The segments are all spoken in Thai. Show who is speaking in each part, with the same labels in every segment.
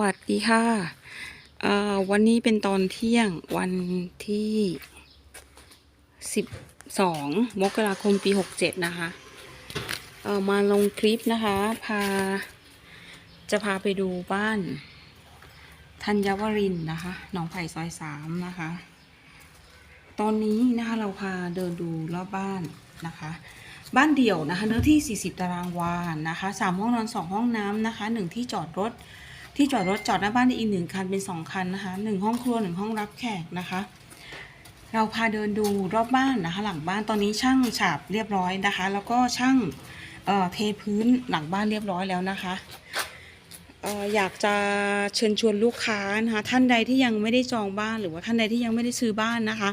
Speaker 1: วัสดีค่ะอ่อวันนี้เป็นตอนเที่ยงวันที่ 12 มกราคมปี 67 นะคะมาลงคลิปนะคะ พา จะพาไปดูบ้าน ธัญวรินนะคะ หนองไผ่ซอย3นะคะ ตอนนี้นะคะเราพาเดินดูรอบบ้านนะคะบ้านเดี่ยวนะคะเนื้อที่ 40 ตารางวานะคะ 3 ห้องนอน 2 ห้องน้ำนะคะ 1 ที่จอดรถ ที่จอดรถจอดหน้าบ้านได้อีกหนึ่งคันเป็น2คันนะคะ1ห้องครัว1ห้องรับแขกนะคะ เราพาเดินดูรอบบ้านนะคะ หลังบ้านตอนนี้ช่างฉาบเรียบร้อยนะคะ แล้วก็ช่างเเทพื้นหลังบ้านเรียบร้อยแล้วนะคะอยากจะเชิญชวนลูกค้านะคะท่านใดที่ยังไม่ได้จองบ้านหรือว่าท่านใดที่ยังไม่ได้ซื้อบ้านนะคะ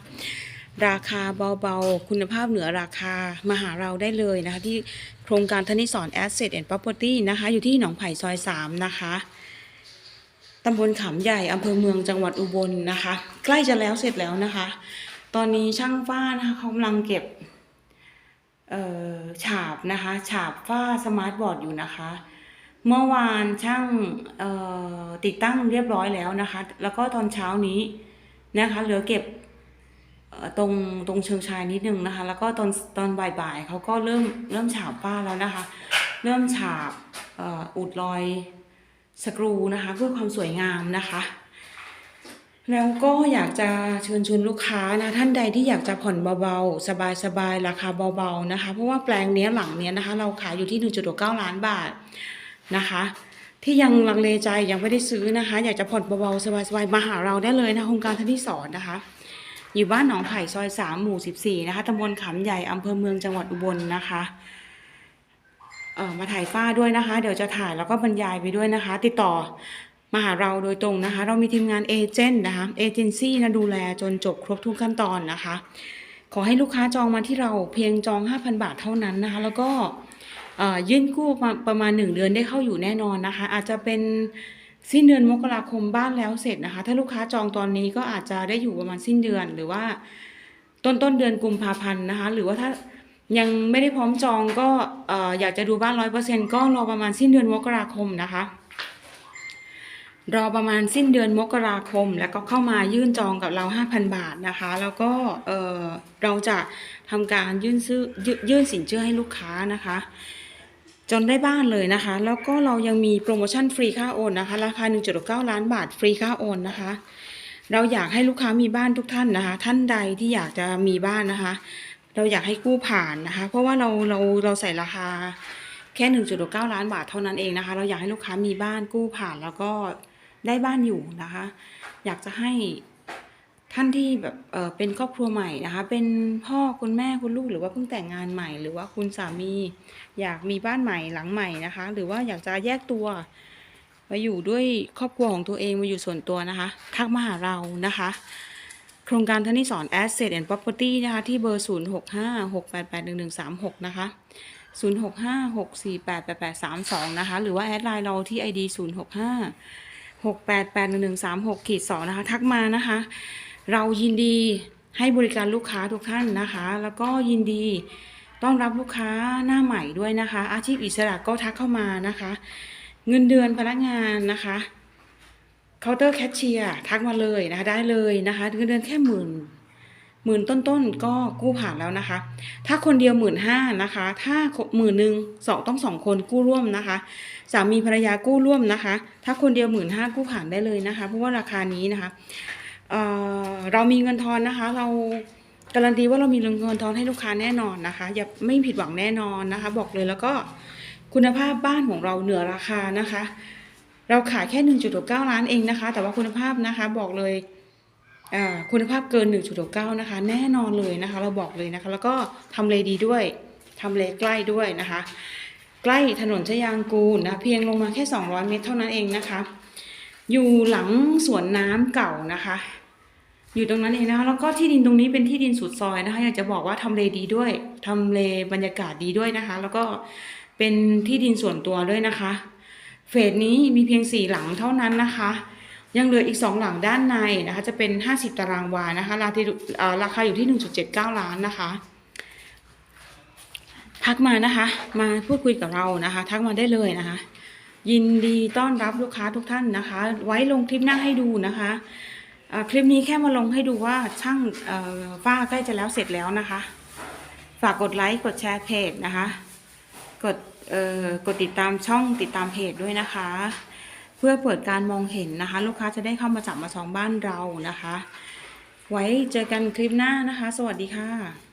Speaker 1: ราคาเบาๆ คุณภาพเหนือราคามาหาเราได้เลยนะคะ ที่โครงการธนิสร Asset and Property นะคะ อยู่ที่หนองไผ่ซอย 3 นะคะ ตำบลขามใหญ่อำเภอเมืองจังหวัดอุบลนะคะ ใกล้จะแล้วเสร็จแล้วนะคะ ตอนนี้ช่างฝ้านะคะเขากำลังเก็บฉาบนะคะ ฉาบฝ้าสมาร์ทบอร์ดอยู่นะคะ เมื่อวานช่างติดตั้งเรียบร้อยแล้วนะคะ แล้วก็ตอนเช้านี้นะคะเหลือเก็บตรงตรงเชิงชายนิดนึงนะคะ แล้วก็ตอนตอนบ่ายๆเขาก็เริ่มเริ่มฉาบฝ้าแล้วนะคะ เริ่มฉาบอออุดรอย สกรูนะคะ เพื่อความสวยงามนะคะ แล้วก็อยากจะเชิญชวนลูกค้านะท่านใดที่อยากจะผ่อนเบาๆ สบายๆ ราคาเบาๆนะคะ เพราะว่าแปลงเนี้ยหลังเนี้ยนะคะ เราขายอยู่ที่ 1.9 ล้านบาทนะคะที่ยังลังเลใจยังไม่ได้ซื้อนะคะ อยากจะผ่อนเบาๆสบายๆมาหาเราได้เลยนะโครงการท่านที่สอนนะคะ อยู่บ้านหนองไผ่ซอยสามหมู่สิบสี่นะคะตำบลขามใหญ่อำเภอเมืองจังหวัดอุบลนะคะ มาถ่ายฝ้าด้วยนะคะ เดี๋ยวจะถ่ายแล้วก็บรรยายไปด้วยนะคะ ติดต่อมาหาเราโดยตรงนะคะ เรามีทีมงานเอเจนต์นะคะเอเจนซี่นะดูแลจนจบครบทุกขั้นตอนนะคะ ขอให้ลูกค้าจองมาที่เราเพียงจอง 5,000 บาทเท่านั้นนะคะ แล้วก็ยื่นกู้ประมาณ 1 เดือนได้เข้าอยู่แน่นอนนะคะ อาจจะเป็นสิ้นเดือนมกราคมบ้านแล้วเสร็จนะคะ ถ้าลูกค้าจองตอนนี้ก็อาจจะได้อยู่ประมาณสิ้นเดือนหรือว่าต้นต้นเดือนกุมภาพันธ์นะคะ หรือว่าถ้า ยังไม่ได้พร้อมจองก็เอ่อยากจะดูบ้านร้อยเปอร์เซ็นก็รอประมาณสิ้นเดือนมกราคมนะคะ รอประมาณสิ้นเดือนมกราคม แล้วก็เข้ามายื่นจองกับเรา 5,000 บาทนะคะ แล้วก็เเราจะทำการยื่นซื้อยืยื่นสินเชื่อให้ลูกค้านะคะ จนได้บ้านเลยนะคะ แล้วก็เรายังมีโปรโมชั่นฟรีค่าโอนนะคะ ราคา 1.9 ล้านบาทฟรีค่าโอนนะคะเราอยากให้ลูกค้ามีบ้านทุกท่านนะคะ ท่านใดที่อยากจะมีบ้านนะคะ เราอยากให้กู้ผ่านนะคะ เพราะว่าเราเราเราใส่ราคาแค่1.9ล้านบาทเท่านั้นเองนะคะ เราอยากให้ลูกค้ามีบ้านกู้ผ่านแล้วก็ได้บ้านอยู่นะคะ อยากจะให้ท่านที่แบบเออเป็นครอบครัวใหม่นะคะ เป็นพ่อคุณแม่คุณลูกหรือว่าเพิ่งแต่งงานใหม่ หรือว่าคุณสามี อยากมีบ้านใหม่หลังใหม่นะคะ หรือว่าอยากจะแยกตัวมาอยู่ด้วยครอบครัวของตัวเองมาอยู่ส่วนตัวนะคะ ทักมาหาเรานะคะ โครงการธนิสอน Asset and Property นะคะ ที่เบอร์ 0 6 5 6 8 8 1 1 3 6 นะคะ 0 6 5 6 4 8 8 8 3 2 นะคะ หรือว่าแอดไลน์เราที่ ID 0 6 5 6 8 8 1 1 3 6ขีด2นะคะ ทักมานะคะ เรายินดีให้บริการลูกค้าทุกท่านนะคะ แล้วก็ยินดีต้อนรับลูกค้าหน้าใหม่ด้วยนะคะ อาชีพอิสระก็ทักเข้ามานะคะ เงินเดือนพนักงานนะคะ เคาน์เตอร์แคชเชียร์ทักมาเลยนะคะได้เลยนะคะเงินเดือนแค่หมื่นหมื่นต้นๆก็กู้ผ่านแล้วนะคะ ถ้าคนเดียวหมื่นห้านะคะ ถ้าหมื่นหนึ่งสองต้องสองคนกู้ร่วมนะคะ สามีภรรยากู้ร่วมนะคะ ถ้าคนเดียวหมื่นห้ากู้ผ่านได้เลยนะคะ เพราะว่าราคานี้นะคะเเรามีเงินทอนนะคะ เราการันตีว่าเรามีเงินทอนให้ลูกค้าแน่นอนนะคะ อย่าไม่ผิดหวังแน่นอนนะคะ บอกเลยแล้วก็คุณภาพบ้านของเราเหนือราคานะคะ เราขายแค่ 1.69 ล้านเองนะคะ แต่ว่าคุณภาพนะคะบอกเลยอ่อคุณภาพเกิน 1.69 นะคะ แน่นอนเลยนะคะ เราบอกเลยนะคะ แล้วก็ทำเลดีด้วยทำเลใกล้ด้วยนะคะ ใกล้ถนนชยางกูลนะเพียงลงมาแค่ 200 เมตรเท่านั้นเองนะคะ อยู่หลังสวนน้ำเก่านะคะ อยู่ตรงนั้นเองนะคะแล้วก็ที่ดินตรงนี้เป็นที่ดินสุดซอยนะคะ อยากจะบอกว่าทำเลดีด้วยทำเลบรรยากาศดีด้วยนะคะ แล้วก็เป็นที่ดินส่วนตัวด้วยนะคะ เฟสนี้มีเพียงสี่หลังเท่านั้นนะคะ ยังเหลืออีกสองหลังด้านในนะคะ จะเป็นห้าสิบตารางวานะคะ ราคาเอ่อราคาอยู่ที่หนึ่งจุดเจ็ดเก้าล้านนะคะ ทักมานะคะ มาพูดคุยกับเรานะคะ ทักมาได้เลยนะคะ ยินดีต้อนรับลูกค้าทุกท่านนะคะ ไว้ลงคลิปหน้าให้ดูนะคะคลิปนี้แค่มาลงให้ดูว่าช่างฝ้าใกล้จะแล้วเสร็จแล้วนะคะ ฝากกดไลค์กดแชร์เพจนะคะ กด กดติดตามช่องติดตามเพจด้วยนะคะ เพื่อเปิดการมองเห็นนะคะ ลูกค้าจะได้เข้ามาจับมาซองบ้านเรานะคะ ไว้เจอกันคลิปหน้านะคะ สวัสดีค่ะ